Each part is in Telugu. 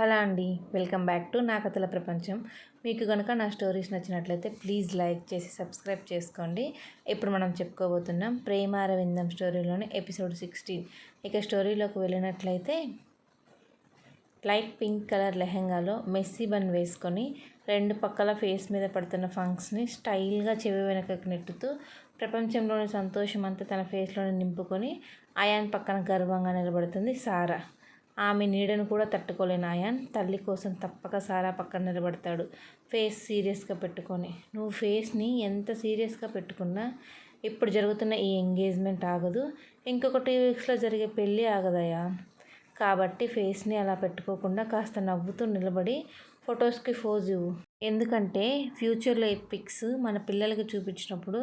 హలో అండి. వెల్కమ్ బ్యాక్ టు నా కథల ప్రపంచం. మీకు కనుక నా స్టోరీస్ నచ్చినట్లయితే ప్లీజ్ లైక్ చేసి సబ్స్క్రైబ్ చేసుకోండి. ఇప్పుడు మనం చెప్పుకోబోతున్నాం ప్రేమ అరవిందం స్టోరీలోని ఎపిసోడ్ సిక్స్టీన్ ఇక స్టోరీలోకి వెళ్ళినట్లయితే లైట్ పింక్ కలర్ లెహెంగాలో మెస్సీ బన్ వేసుకొని రెండు పక్కల ఫేస్ మీద పడుతున్న ఫంక్స్ని స్టైల్గా చెవి వెనకకు నెట్టుతూ ప్రపంచంలోని సంతోషం అంతా తన ఫేస్లోనే నింపుకొని అయాన్ పక్కన గర్వంగా నిలబడుతుంది సారా. ఆమె నీడను కూడా తట్టుకోలేని ఆయన్ తల్లి కోసం తప్పక సారా పక్కన నిలబడతాడు ఫేస్ సీరియస్గా పెట్టుకొని. నువ్వు ఫేస్ని ఎంత సీరియస్గా పెట్టుకున్నా ఇప్పుడు జరుగుతున్న ఈ ఎంగేజ్మెంట్ ఆగదు. ఇంకొక టూ వీక్స్లో జరిగే పెళ్ళి ఆగదయా కాబట్టి ఫేస్ని అలా పెట్టుకోకుండా కాస్త నవ్వుతూ నిలబడి ఫొటోస్కి ఫోజ్ ఇవ్వు. ఎందుకంటే ఫ్యూచర్లో ఈ పిక్స్ మన పిల్లలకి చూపించినప్పుడు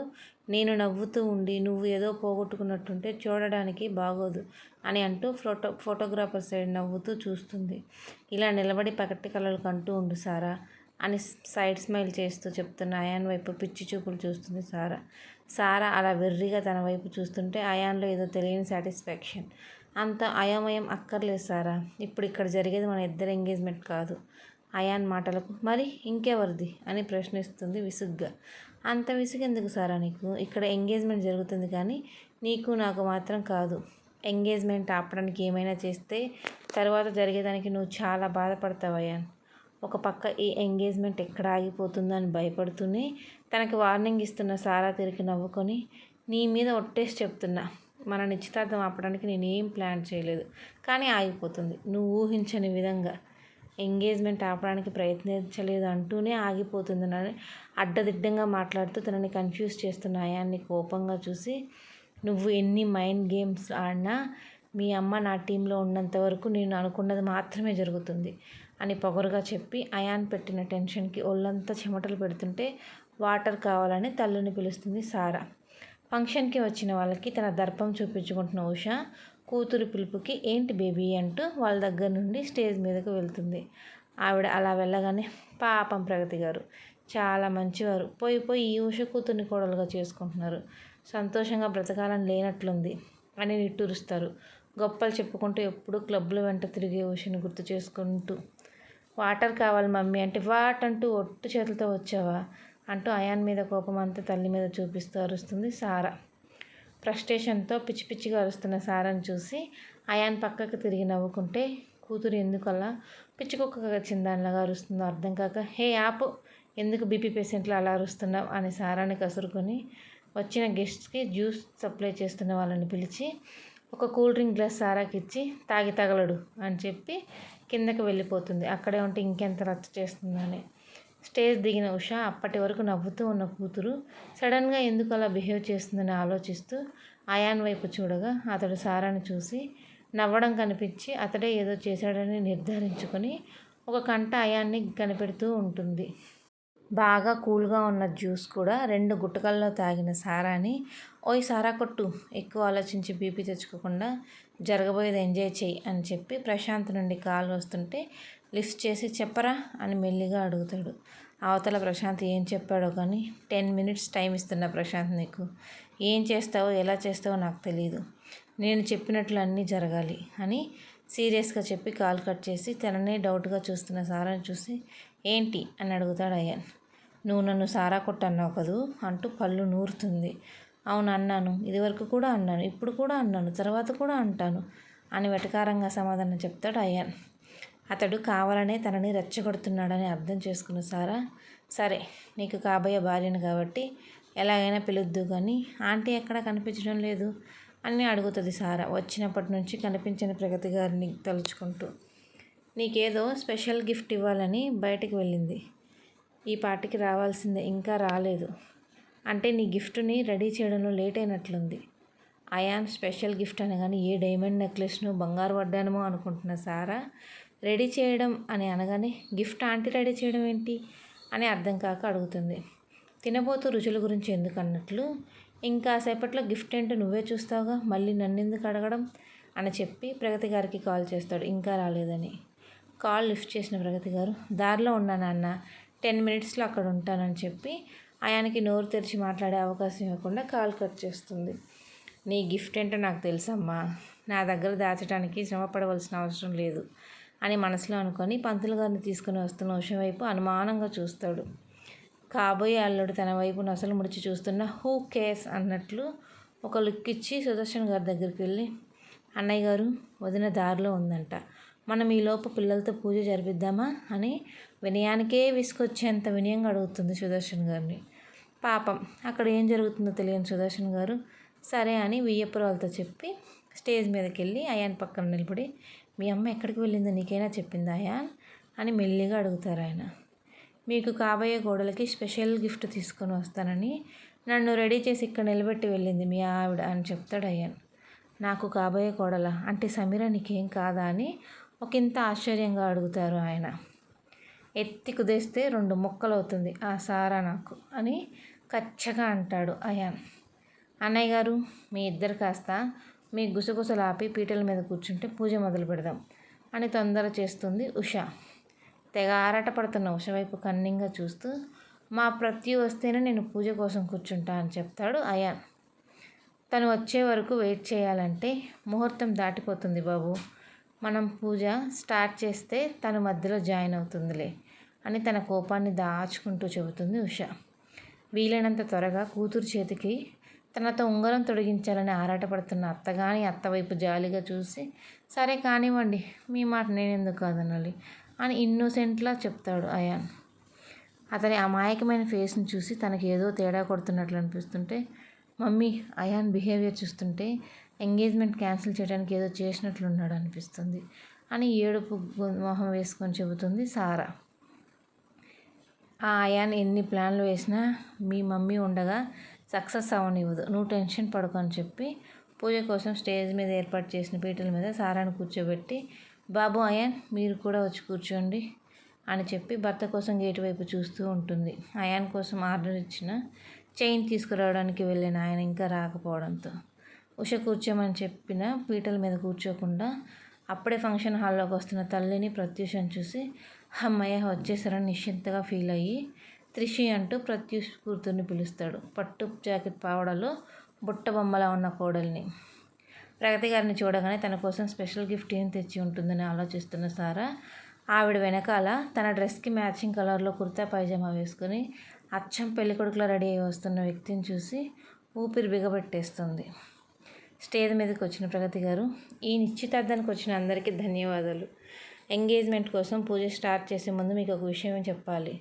నేను నవ్వుతూ ఉండి నువ్వు ఏదో పోగొట్టుకున్నట్టుంటే చూడడానికి బాగోదు అని అంటూ ఫోటో ఫోటోగ్రాఫర్ సైడ్ నవ్వుతూ చూస్తుంది. ఇలా నిలబడి పకటి కలలు కంటూ ఉండు సారా అని సైడ్ స్మైల్ చేస్తూ చెప్తున్న అయాన్ వైపు పిచ్చి చూపులు చూస్తుంది సారా. సారా అలా వెర్రిగా తన వైపు చూస్తుంటే అయాన్లో ఏదో తెలియని సాటిస్ఫాక్షన్. అంత అయోమయం అక్కర్లేదు సారా. ఇప్పుడు ఇక్కడ జరిగేది మన ఇద్దరు ఎంగేజ్మెంట్ కాదు. అయాన్ మాటలకు మరి ఇంకెవరిది? అని ప్రశ్నిస్తుంది విసుగ్గా. అంత విసుగెందుకు సారా నీకు? ఇక్కడ ఎంగేజ్మెంట్ జరుగుతుంది కానీ నీకు నాకు మాత్రం కాదు. ఎంగేజ్మెంట్ ఆపడానికి ఏమైనా చేస్తే తర్వాత జరిగేదానికి నువ్వు చాలా బాధపడతావు అయాన్. ఒక పక్క ఈ ఎంగేజ్మెంట్ ఎక్కడ ఆగిపోతుందో అని భయపడుతూనే తనకి వార్నింగ్ ఇస్తున్న సారా తిరిగి నవ్వుకొని నీ మీద ఒట్టేసి చెప్తున్నా. మన నిశ్చితార్థం ఆపడానికి నేనేం ప్లాన్ చేయలేదు. కానీ ఆగిపోతుంది. నువ్వు ఊహించని విధంగా. ఎంగేజ్మెంట్ ఆపడానికి ప్రయత్నించలేదు అంటూనే ఆగిపోతుందని అడ్డదిడ్డంగా మాట్లాడుతూ తనని కన్ఫ్యూజ్ చేస్తున్న అయాన్ని కోపంగా చూసి నువ్వు ఎన్ని మైండ్ గేమ్స్ ఆడినా మీ అమ్మ నా టీంలో ఉన్నంత వరకు నేను అనుకున్నది మాత్రమే జరుగుతుంది అని పొగరుగా చెప్పి అయాన్ పెట్టిన టెన్షన్కి ఒళ్ళంతా చెమటలు పెడుతుంటే వాటర్ కావాలని తల్లుని పిలుస్తుంది సారా. ఫంక్షన్కి వచ్చిన వాళ్ళకి తన దర్పం చూపించుకుంటున్న ఉష కూతురు పిలుపుకి ఏంటి బేబీ అంటూ వాళ్ళ దగ్గర నుండి స్టేజ్ మీదకు వెళ్తుంది. ఆవిడ అలా వెళ్ళగానే పాపం ప్రగతి గారు. చాలా మంచివారు. పోయి పోయి ఈ ఉష కూతుర్ని కోడలుగా చేసుకుంటున్నారు. సంతోషంగా బ్రతకాలని లేనట్లుంది అని నిట్టూరుస్తారు. గొప్పలు చెప్పుకుంటూ ఎప్పుడు క్లబ్ల వెంట తిరిగే ఉషని గుర్తు చేసుకుంటూ వాటర్ కావాలి మమ్మీ అంటే వాట్ అంటూ ఒట్టు చేతులతో వచ్చావా? అంటూ అయాన్ మీద కోపం అంతా తల్లి మీద చూపిస్తూ అరుస్తుంది సారా. ఫ్రస్ట్రేషన్తో పిచ్చి పిచ్చిగా అరుస్తున్న సారని చూసి అయాన్ పక్కకు తిరిగి నవ్వుకుంటే కూతురు ఎందుకలా పిచ్చి కుక్క చిందానిలాగా అరుస్తుందో అర్థం కాక హే యాప్ ఎందుకు బీపీ పేషెంట్లు అలా అరుస్తున్నావు? అని సారాన్ని కసురుకొని వచ్చిన గెస్ట్స్కి జ్యూస్ సప్లై చేస్తున్న వాళ్ళని పిలిచి ఒక కూల్ డ్రింక్ గ్లాస్ సారాకి ఇచ్చి తాగి తగలడు అని చెప్పి కిందకి వెళ్ళిపోతుంది. అక్కడే ఉంటే ఇంకెంత రచ్చ చేస్తుందని. స్టేజ్ దిగిన ఉష అప్పటి వరకు నవ్వుతూ ఉన్న కూతురు సడన్గా ఎందుకు అలా బిహేవ్ చేస్తుందని ఆలోచిస్తూ అయాన్ వైపు చూడగా అతడు సారాను చూసి నవ్వడం కనిపించి అతడే ఏదో చేశాడని నిర్ధారించుకొని ఒక కంట అయాన్ని కనిపెడుతూ ఉంటుంది. బాగా కూల్గా ఉన్న జ్యూస్ కూడా రెండు గుట్టకల్లో తాగిన సారాని ఓయ్ సారా కొట్టు ఎక్కువ ఆలోచించి బీపీ తెచ్చుకోకుండా జరగబోయేది ఎంజాయ్ చెయ్యి అని చెప్పి ప్రశాంత్ నుండి కాల్ వస్తుంటే లిఫ్ట్ చేసి చెప్పరా అని మెల్లిగా అడుగుతాడు. అవతల ప్రశాంత్ ఏం చెప్పాడో కానీ టెన్ మినిట్స్ టైం ఇస్తున్నా ప్రశాంత్ నీకు. ఏం చేస్తావో ఎలా చేస్తావో నాకు తెలియదు నేను చెప్పినట్లు అన్నీ జరగాలి అని సీరియస్గా చెప్పి కాల్ కట్ చేసి తననే డౌట్గా చూస్తున్న సారాని చూసి ఏంటి అని అడుగుతాడు అయ్యాన్. నువ్వు నన్ను సారా కొట్టన్నావు కదూ అంటూ పళ్ళు నూరుతుంది. అవును అన్నాను. ఇదివరకు కూడా అన్నాను. ఇప్పుడు కూడా అన్నాను. తర్వాత కూడా అంటాను అని వెటకారంగా సమాధానం చెప్తాడు అయ్యాన్. అతడు కావాలనే తనని రెచ్చగొడుతున్నాడని అర్థం చేసుకున్న సారా సరే నీకు కాబోయే భార్యను కాబట్టి ఎలాగైనా పిలుద్దు కానీ ఆంటీ ఎక్కడా కనిపించడం లేదు అని అడుగుతుంది సారా వచ్చినప్పటి నుంచి కనిపించని ప్రగతి గారిని తలుచుకుంటూ. నీకేదో స్పెషల్ గిఫ్ట్ ఇవ్వాలని బయటకు వెళ్ళింది. ఈ పార్టీకి రావాల్సిందే ఇంకా రాలేదు. అంటే నీ గిఫ్ట్ని రెడీ చేయడంలో లేట్ అయినట్లుంది అయాన్ స్పెషల్ గిఫ్ట్ అనగానే ఏ డైమండ్ నెక్లెస్ను బంగారు వడ్డానమో అనుకుంటున్న సారా రెడీ చేయడం అని అనగానే గిఫ్ట్ ఆంటీ రెడీ చేయడం ఏంటి అని అర్థం కాక అడుగుతుంది. తినబోతూ రుచుల గురించి ఎందుకు అన్నట్లు ఇంకా సేపట్లో గిఫ్ట్ ఏంటో నువ్వే చూస్తావుగా మళ్ళీ నన్ను ఎందుకు అడగడం అని చెప్పి ప్రగతి గారికి కాల్ చేస్తాడు. ఇంకా రాలేదని. కాల్ లిఫ్ట్ చేసిన ప్రగతి గారు దారిలో ఉన్నాను అన్న టెన్ మినిట్స్లో అక్కడ ఉంటానని చెప్పి ఆయనకి నోరు తెరిచి మాట్లాడే అవకాశం ఇవ్వకుండా కాల్ కట్ చేస్తుంది. నీ గిఫ్ట్ ఏంటో నాకు తెలుసమ్మా. నా దగ్గర దాచడానికి శ్రమ పడవలసిన అవసరం లేదు. అని మనసులో అనుకొని పంతులు గారిని తీసుకుని వస్తున్న ఉష వైపు అనుమానంగా చూస్తాడు. కాబోయే అల్లుడు తన వైపు నసలు ముడిచి చూస్తున్న హూ కేర్స్ అన్నట్లు ఒక లుక్ ఇచ్చి సుదర్శన్ గారి దగ్గరికి వెళ్ళి అన్నయ్య గారు వదిన దారిలో ఉందంట. మనం ఈలోపు పిల్లలతో పూజ జరిపిద్దామా? అని వినయానికే విసుకొచ్చేంత వినయంగా అడుగుతుంది సుదర్శన్ గారిని. పాపం అక్కడ ఏం జరుగుతుందో తెలియని సుదర్శన్ గారు సరే అని వియ్యపురాలతో చెప్పి స్టేజ్ మీదకి వెళ్ళి అయాన్ పక్కన నిలబడి మీ అమ్మ ఎక్కడికి వెళ్ళిందో నీకైనా చెప్పిందాయా అని మెల్లిగా అడుగుతారు ఆయన. మీకు కాబోయే గోడలకి స్పెషల్ గిఫ్ట్ తీసుకొని వస్తానని నన్ను రెడీ చేసి ఇక్కడ నిలబెట్టి వెళ్ళింది మీ ఆవిడ అని చెప్తాడు అయ్యాన్ నాకు కాబోయే కోడల అంటే సమీర నీకేం కాదా అని ఒక ఇంత ఆశ్చర్యంగా అడుగుతారు ఆయన. ఎత్తి కుదేస్తే రెండు ముక్కలు అవుతుంది ఆ సారా నాకు అని కచ్చగా అంటాడు అయాన్. అన్నయ్య గారు మీ ఇద్దరు కాస్త మీ గుసగుసలు ఆపి పీటల మీద కూర్చుంటే పూజ మొదలు పెడదాం అని తొందర చేస్తుంది ఉష. తెగ ఆరాట పడుతున్న ఉష వైపు కన్నింగా చూస్తూ మా ప్రతి వస్తేనే నేను పూజ కోసం కూర్చుంటా అని చెప్తాడు అయాన్. తను వచ్చే వరకు వెయిట్ చేయాలంటే ముహూర్తం దాటిపోతుంది బాబు. మనం పూజ స్టార్ట్ చేస్తే తను మధ్యలో జాయిన్ అవుతుందిలే అని తన కోపాన్ని దాచుకుంటూ చెబుతుంది ఉష. వీలైనంత త్వరగా కూతురు చేతికి తనతో ఉంగరం తొడిగించాలని ఆరాటపడుతున్న అత్తగాని అత్తవైపు జాలిగా చూసి సరే కానివ్వండి మీ మాట నేను ఎందుకు కాదనాలి? అని ఇన్నోసెంట్లా చెప్తాడు అయాన్. అతని అమాయకమైన ఫేస్ని చూసి తనకి ఏదో తేడా కొడుతున్నట్లు అనిపిస్తుంటే మమ్మీ అయాన్ బిహేవియర్ చూస్తుంటే ఎంగేజ్మెంట్ క్యాన్సిల్ చేయడానికి ఏదో చేసినట్లున్నాడు అనిపిస్తుంది అని ఏడుపు మొహం వేసుకొని చెబుతుంది సారా. ఆ అయాన్ ఎన్ని ప్లాన్లు వేసినా మీ మమ్మీ ఉండగా సక్సెస్ అవనివ్వదు నువ్వు టెన్షన్ పడుకొని చెప్పి పూజ కోసం స్టేజ్ మీద ఏర్పాటు చేసిన పీటల మీద సారాన్ని కూర్చోబెట్టి బాబు అయాన్ మీరు కూడా వచ్చి కూర్చోండి అని చెప్పి భర్త కోసం గేటు వైపు చూస్తూ ఉంటుంది. అయాన్ కోసం ఆర్డర్ ఇచ్చిన చైన్ తీసుకురావడానికి వెళ్ళిన ఆయన ఇంకా రాకపోవడంతో. ఉష కూర్చోమని చెప్పిన పీటల మీద కూర్చోకుండా అప్పుడే ఫంక్షన్ హాల్లోకి వస్తున్న తల్లిని ప్రత్యూషం చూసి అమ్మయ్య వచ్చేసారని నిశ్చింతగా ఫీల్ అయ్యి త్రిషి అంటూ ప్రత్యూష్ కూతుర్ని పిలుస్తాడు. పట్టు జాకెట్ పావడలో బుట్ట బొమ్మలా ఉన్న కోడల్ని. ప్రగతి గారిని చూడగానే తన కోసం స్పెషల్ గిఫ్ట్ ఏం తెచ్చి ఉంటుందని ఆలోచిస్తున్న సారా ఆవిడ వెనకాల తన డ్రెస్కి మ్యాచింగ్ కలర్లో కుర్తా పైజామా వేసుకుని అచ్చం పెళ్ళికొడుకులో రెడీ అయి వస్తున్న వ్యక్తిని చూసి ఊపిరి బిగబెట్టేస్తుంది. స్టేజ్ మీదకి వచ్చిన ప్రగతి గారు ఈ నిశ్చితార్థానికి వచ్చిన అందరికీ ధన్యవాదాలు. ఎంగేజ్మెంట్ కోసం పూజ స్టార్ట్ చేసే ముందు మీకు ఒక విషయం చెప్పాలి.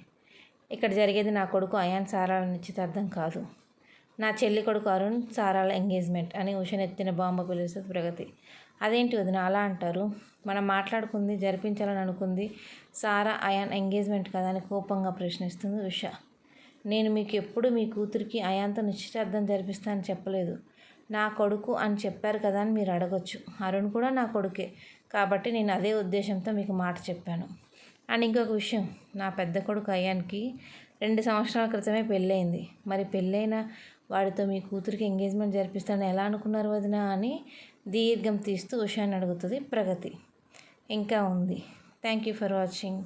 ఇక్కడ జరిగేది నా కొడుకు అయాన్ సారాల నిశ్చితార్థం కాదు. నా చెల్లి కొడుకు అరుణ్ సారాల ఎంగేజ్మెంట్ అని ఉషనెత్తిన బాంబ పిలుస్తుంది ప్రగతి. అదేంటి వదిన అలా అంటారు? మనం మాట్లాడుకుంది జరిపించాలని అనుకుంది సారా అయాన్ ఎంగేజ్మెంట్ కదా అని కోపంగా ప్రశ్నిస్తుంది ఉష. నేను మీకు ఎప్పుడు మీ కూతురికి అయాన్తో నిశ్చితార్థం జరిపిస్తానని చెప్పలేదు. నా కొడుకు అని చెప్పారు కదా అని మీరు అడగొచ్చు. అరుణ్ కూడా నా కొడుకే. కాబట్టి నేను అదే ఉద్దేశంతో మీకు మాట చెప్పాను. అండ్ ఇంకొక విషయం నా పెద్ద కొడుకు అయాన్కి రెండు సంవత్సరాల క్రితమే పెళ్ళయింది. మరి పెళ్ళైన వాడితో మీ కూతురికి ఎంగేజ్మెంట్ జరిపిస్తానని ఎలా అనుకున్నారు వదిన అని దీర్ఘం తీస్తూ ఉషాని అడుగుతుంది ప్రగతి. ఇంకా ఉంది. Thank you for watching.